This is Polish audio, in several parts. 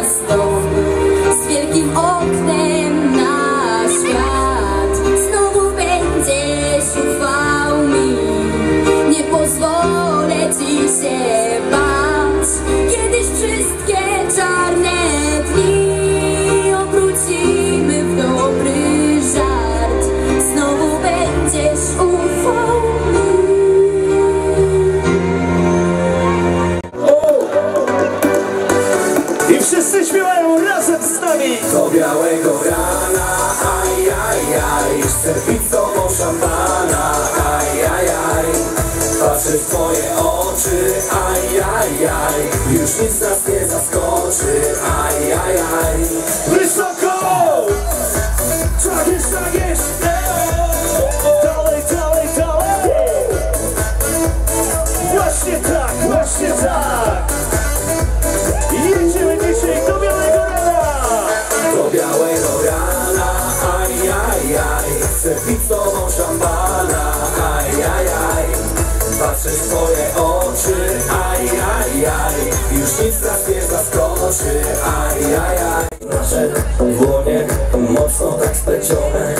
that's the białego rana. Aj, aj, aj Z serwicową szampana. Aj, aj, aj Patrzę w twoje oczy. Aj, aj, aj Już nic nas nie zaskoczy. Aj, aj, aj zaskoczy, ajajaj Nasze dłonie mocno tak splecione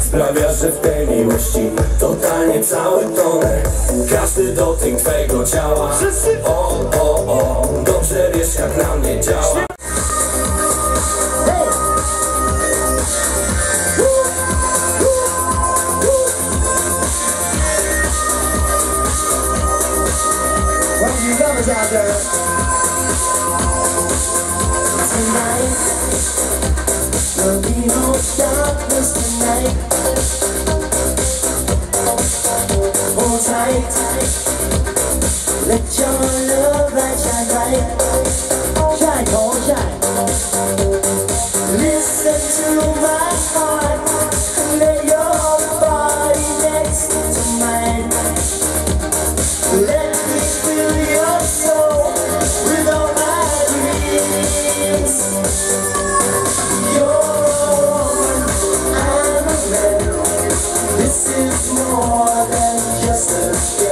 Sprawia, że w tej miłości totalnie cały tonę Każdy dotyk twojego ciała. O, o, o, dobrze wiesz jak na mnie działa. Out there? tonight. Tight. Let your love shine oh. Listen to my heart. Christmas.